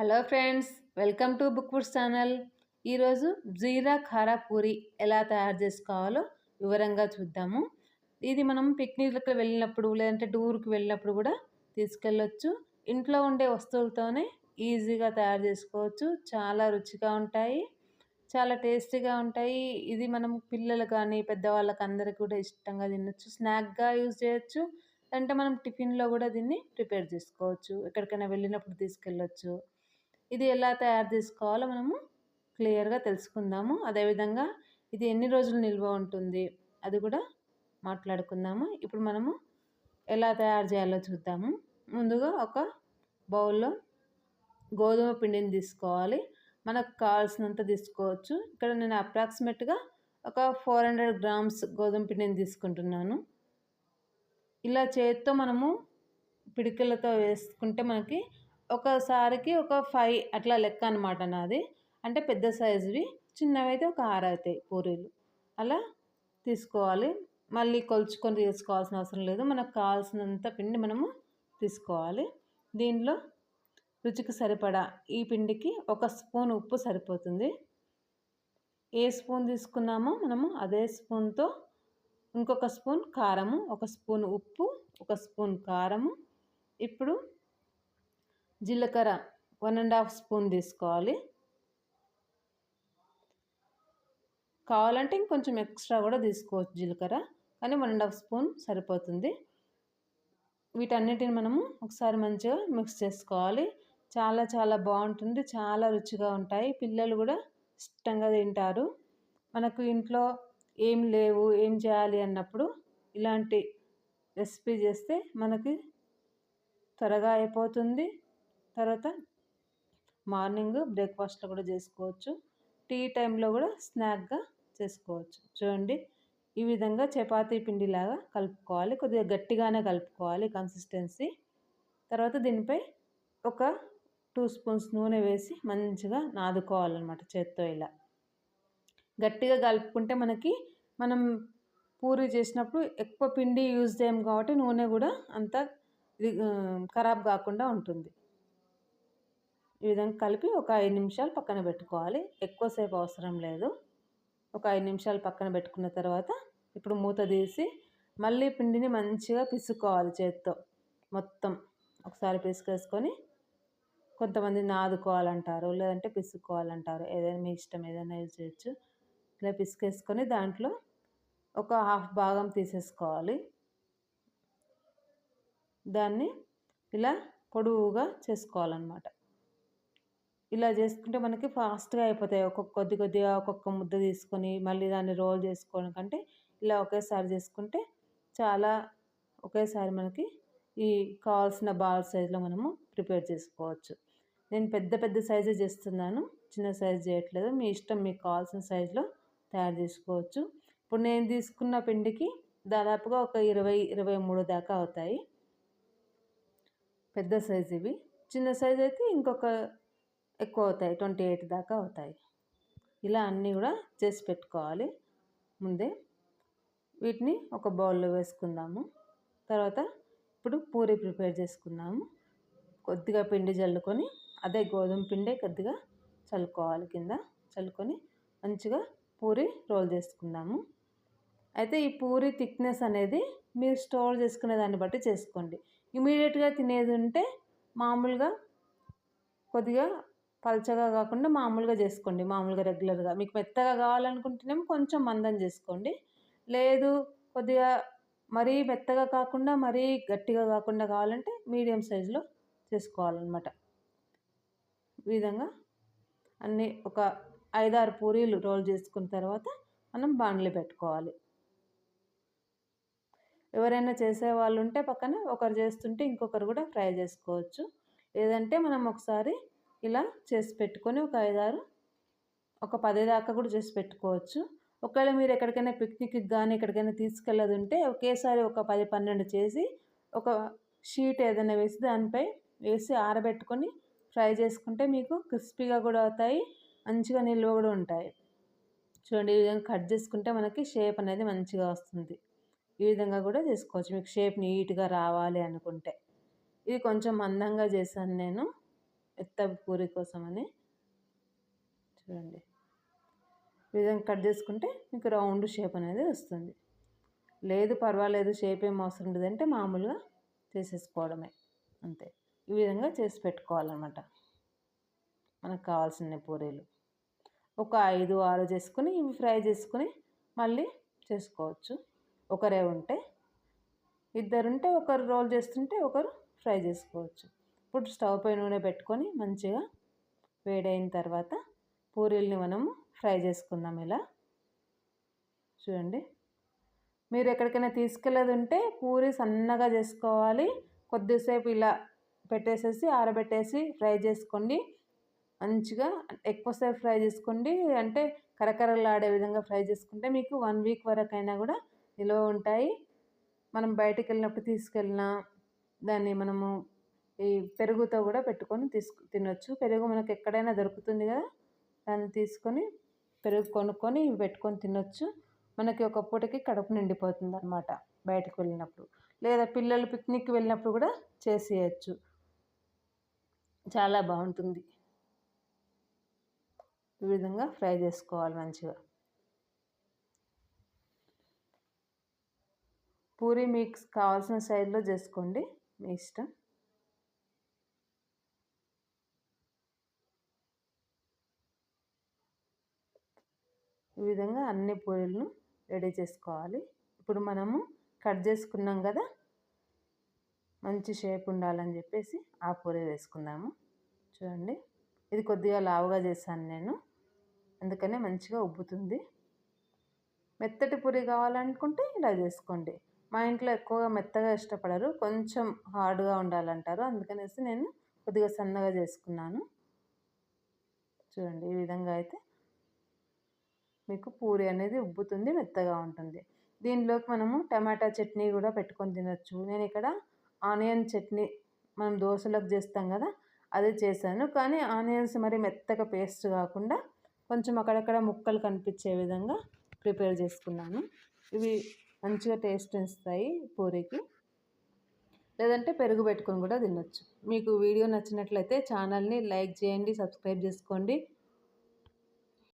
Hello friends welcome to book foods channel. ఈరోజు జీరా ఖారా పూరి ఎలా తయారు చేసుకోవాలో వివరంగా చూద్దాము. ఇది మనం పిక్నిక్లకు వెళ్ళినప్పుడు లేదంటే టూర్కి వెళ్ళినప్పుడు కూడా తీసుకెళ్ళొచ్చు. ఇంట్లో ఉండే వస్తువులతోనే ఈజీగా తయారు చేసుకోవచ్చు. చాలా రుచిగా ఉంటాయి. చాలా టేస్టీగా ఉంటాయి. ఇది మనం పిల్లలు కానీ పెద్దవాళ్ళకి అందరికీ కూడా ఇష్టంగా తినొచ్చు. స్నాక్గా యూజ్ చేయొచ్చు. అంటే మనం టిఫిన్లో కూడా దీన్ని ప్రిపేర్ చేసుకోవచ్చు. ఎక్కడికైనా వెళ్ళినప్పుడు తీసుకెళ్ళొచ్చు. ఇది ఎలా తయారు చేసుకోవాలో మనము క్లియర్గా తెలుసుకుందాము. అదేవిధంగా ఇది ఎన్ని రోజులు నిల్వ ఉంటుంది అది కూడా మాట్లాడుకుందాము. ఇప్పుడు మనము ఎలా తయారు చేయాలో చూద్దాము. ముందుగా ఒక బౌల్లో గోధుమ పిండిని తీసుకోవాలి. మనకు కావాల్సినంత తీసుకోవచ్చు. ఇక్కడ నేను అప్రాక్సిమేట్గా ఒక ఫోర్ హండ్రెడ్ గ్రామ్స్ గోధుమ పిండిని తీసుకుంటున్నాను. ఇలా చేతితో మనము పిడికిలతో వేసుకుంటే మనకి ఒకసారికి ఒక ఫైవ్ అట్లా లెక్క అనమాట నాది. అంటే పెద్ద సైజువి చిన్నవి అయితే ఒక ఆరు అవుతాయి పూరీలు. అలా తీసుకోవాలి. మళ్ళీ కొలుచుకొని తీసుకోవాల్సిన అవసరం లేదు. మనకు కావాల్సినంత పిండి మనము తీసుకోవాలి. దీనిలో రుచికి సరిపడా ఈ పిండికి ఒక స్పూన్ ఉప్పు సరిపోతుంది. ఏ స్పూన్ తీసుకున్నామో మనము అదే స్పూన్తో ఇంకొక స్పూన్ కారము ఒక స్పూన్ ఉప్పు ఒక స్పూన్ కారము. ఇప్పుడు జీలకర్ర వన్ అండ్ హాఫ్ స్పూన్ తీసుకోవాలి. కావాలంటే ఇంకొంచెం ఎక్స్ట్రా కూడా తీసుకోవచ్చు జీలకర్ర కానీ వన్ అండ్ హాఫ్ స్పూన్ సరిపోతుంది. వీటన్నిటిని మనము ఒకసారి మంచిగా మిక్స్ చేసుకోవాలి. చాలా చాలా బాగుంటుంది చాలా రుచిగా ఉంటాయి. పిల్లలు కూడా ఇష్టంగా తింటారు. మనకు ఇంట్లో ఏం లేవు ఏం చేయాలి అన్నప్పుడు ఇలాంటి రెసిపీ చేస్తే మనకి త్వరగా అయిపోతుంది. తర్వాత మార్నింగ్ బ్రేక్ఫాస్ట్లో కూడా చేసుకోవచ్చు. టీ టైంలో కూడా స్నాక్గా చేసుకోవచ్చు. చూడండి ఈ విధంగా చపాతీ పిండిలాగా కలుపుకోవాలి. కొద్దిగా గట్టిగానే కలుపుకోవాలి కన్సిస్టెన్సీ తర్వాత దీనిపై ఒక టూ స్పూన్స్ నూనె వేసి మంచిగా నాదుకోవాలన్నమాట చేత్తో ఇలా. గట్టిగా కలుపుకుంటే మనకి మనం పూరి చేసినప్పుడు ఎక్కువ పిండి యూజ్ చేయం కాబట్టి నూనె కూడా అంత ఖరాబ్ కాకుండా ఉంటుంది. ఈ విధంగా కలిపి ఒక ఐదు నిమిషాలు పక్కన పెట్టుకోవాలి. ఎక్కువసేపు అవసరం లేదు. ఒక ఐదు నిమిషాలు పక్కన పెట్టుకున్న తర్వాత ఇప్పుడు మూత తీసి మళ్ళీ పిండిని మంచిగా పిసుకోవాలి చేత్తో. మొత్తం ఒకసారి పిసుకేసుకొని కొంతమంది నాదుకోవాలంటారు లేదంటే పిసుకోవాలంటారు ఏదైనా మీ ఇష్టం ఏదైనా యూజ్ చేయొచ్చు. ఇలా పిసికేసుకొని దాంట్లో ఒక హాఫ్ భాగం తీసేసుకోవాలి. దాన్ని ఇలా పొడవుగా చేసుకోవాలన్నమాట. ఇలా చేసుకుంటే మనకి ఫాస్ట్గా అయిపోతాయి. ఒక్కొక్క కొద్ది కొద్దిగా ఒక్కొక్క ముద్ద తీసుకొని మళ్ళీ దాన్ని రోల్ చేసుకోవడం కంటే ఇలా ఒకేసారి చేసుకుంటే చాలా ఒకేసారి మనకి ఈ కావాల్సిన బాల్ సైజులో మనము ప్రిపేర్ చేసుకోవచ్చు. నేను పెద్ద పెద్ద సైజే చేస్తున్నాను. చిన్న సైజు చేయట్లేదు. మీ ఇష్టం మీకు కావాల్సిన సైజులో తయారు చేసుకోవచ్చు. ఇప్పుడు నేను తీసుకున్న పిండికి దాదాపుగా ఒక ఇరవై ఇరవై మూడు దాకా అవుతాయి. పెద్ద సైజు ఇవి. చిన్న సైజు అయితే ఇంకొక ఎక్కువ అవుతాయి ట్వంటీ ఎయిట్ దాకా అవుతాయి. ఇలా అన్నీ కూడా చేసి పెట్టుకోవాలి. ముందే వీటిని ఒక బౌల్లో వేసుకుందాము. తర్వాత ఇప్పుడు పూరి ప్రిపేర్ చేసుకుందాము. కొద్దిగా పిండి చల్లుకొని అదే గోధుమ పిండే కొద్దిగా చల్లుకోవాలి కింద. చల్లుకొని మంచిగా పూరి రోల్ చేసుకుందాము. అయితే ఈ పూరి థిక్నెస్ అనేది మీరు స్టోర్ చేసుకునే దాన్ని బట్టి చేసుకోండి. ఇమీడియట్గా తినేది ఉంటే మామూలుగా కొద్దిగా పల్చగా కాకుండా మామూలుగా చేసుకోండి మామూలుగా రెగ్యులర్గా. మీకు మెత్తగా కావాలనుకుంటేనేమో కొంచెం మందం చేసుకోండి. లేదు కొద్దిగా మరీ మెత్తగా కాకుండా మరీ గట్టిగా కాకుండా కావాలంటే మీడియం సైజులో చేసుకోవాలన్నమాట. ఈ విధంగా అన్నీ ఒక ఐదారు పూరీలు రోల్ చేసుకున్న తర్వాత మనం బాండ్లు పెట్టుకోవాలి. ఎవరైనా చేసే వాళ్ళు ఉంటే పక్కన ఒకరు చేస్తుంటే ఇంకొకరు కూడా ఫ్రై చేసుకోవచ్చు. లేదంటే మనం ఒకసారి ఇలా చేసి పెట్టుకొని ఒక ఐదారు ఒక పది దాకా కూడా చేసి పెట్టుకోవచ్చు. ఒకవేళ మీరు ఎక్కడికైనా పిక్నిక్కి కానీ ఎక్కడికైనా తీసుకెళ్ళదు ఉంటే ఒకేసారి ఒక పది పన్నెండు చేసి ఒక షీట్ ఏదైనా వేసి దానిపై వేసి ఆరబెట్టుకొని ఫ్రై చేసుకుంటే మీకు క్రిస్పీగా కూడా అవుతాయి మంచిగా నిల్వ కూడా ఉంటాయి. చూడండి ఈ విధంగా కట్ చేసుకుంటే మనకి షేప్ అనేది మంచిగా వస్తుంది. ఈ విధంగా కూడా చేసుకోవచ్చు. మీకు షేప్ నీట్గా రావాలి అనుకుంటే. ఇది కొంచెం మందంగా చేశాను నేను. ఎత్త పూరి కోసం అని చూడండి. ఈ విధంగా కట్ చేసుకుంటే మీకు రౌండ్ షేప్ అనేది వస్తుంది. లేదు పర్వాలేదు షేప్ ఏం అవసరం ఉండదంటే మామూలుగా చేసేసుకోవడమే. అంతే. ఈ విధంగా చేసి పెట్టుకోవాలన్నమాట. మనకు కావాల్సిన పూరీలు. ఒక ఐదు ఆరు చేసుకుని ఇవి ఫ్రై చేసుకుని మళ్ళీ చేసుకోవచ్చు. ఒకరే ఉంటే ఇద్దరుంటే ఒకరు రోల్ చేస్తుంటే ఒకరు ఫ్రై చేసుకోవచ్చు. ఇప్పుడు స్టవ్ పై నూనె పెట్టుకొని మంచిగా వేడైన తర్వాత పూరీల్ని మనము ఫ్రై చేసుకుందాం ఇలా. చూడండి. మీరు ఎక్కడికైనా తీసుకెళ్ళేది ఉంటే పూరి సన్నగా చేసుకోవాలి. కొద్దిసేపు ఇలా పెట్టేసేసి ఆరబెట్టేసి ఫ్రై చేసుకోండి. మంచిగా ఎక్కువసేపు ఫ్రై చేసుకోండి. అంటే కరకరలాడే విధంగా ఫ్రై చేసుకుంటే మీకు వన్ వీక్ వరకు అయినా కూడా నిల్వ ఉంటాయి. మనం బయటకు వెళ్ళినప్పుడు తీసుకెళ్ళిన దాన్ని మనము ఈ పెరుగుతో కూడా పెట్టుకొని తీసుకు తినొచ్చు. పెరుగు మనకు ఎక్కడైనా దొరుకుతుంది కదా దాన్ని తీసుకొని పెరుగు కొనుక్కొని పెట్టుకొని తినొచ్చు. మనకి ఒక పూటకి కడుపు నిండిపోతుంది అనమాట బయటకు వెళ్ళినప్పుడు. లేదా పిల్లలు పిక్నిక్ వెళ్ళినప్పుడు కూడా చేసేయచ్చు. చాలా బాగుంటుంది. ఈ విధంగా ఫ్రై చేసుకోవాలి మంచిగా. పూరి మిక్స్ కావాల్సిన సైజులో చేసుకోండి. మీ ఇష్టం. ఈ విధంగా అన్ని పూరీలను రెడీ చేసుకోవాలి. ఇప్పుడు మనము కట్ చేసుకున్నాం కదా మంచి షేప్ ఉండాలని చెప్పేసి ఆ పూరి వేసుకుందాము. చూడండి ఇది కొద్దిగా లావుగా చేశాను నేను అందుకనే మంచిగా ఉబ్బుతుంది. మెత్తటి పూరి కావాలనుకుంటే ఇలా చేసుకోండి. మా ఇంట్లో ఎక్కువగా మెత్తగా ఇష్టపడరు కొంచెం హార్డ్గా ఉండాలంటారు అందుకనేసి నేను కొద్దిగా సన్నగా చేసుకున్నాను. చూడండి ఈ విధంగా అయితే మీకు పూరి అనేది ఉబ్బుతుంది మెత్తగా ఉంటుంది. దీనిలోకి మనము టమాటా చట్నీ కూడా పెట్టుకొని తినొచ్చు. నేను ఇక్కడ ఆనియన్ చట్నీ మనం దోశలకు చేస్తాం కదా అది చేశాను. కానీ ఆనియన్స్ మరి మెత్తగా పేస్ట్ కాకుండా కొంచెం అక్కడక్కడ ముక్కలు కనిపించే విధంగా ప్రిపేర్ చేసుకున్నాను. ఇవి మంచిగా టేస్ట్ ఇస్తాయి పూరికి. లేదంటే పెరుగు పెట్టుకొని కూడా తినొచ్చు. మీకు వీడియో నచ్చినట్లయితే ఛానల్ని లైక్ చేయండి సబ్స్క్రైబ్ చేసుకోండి.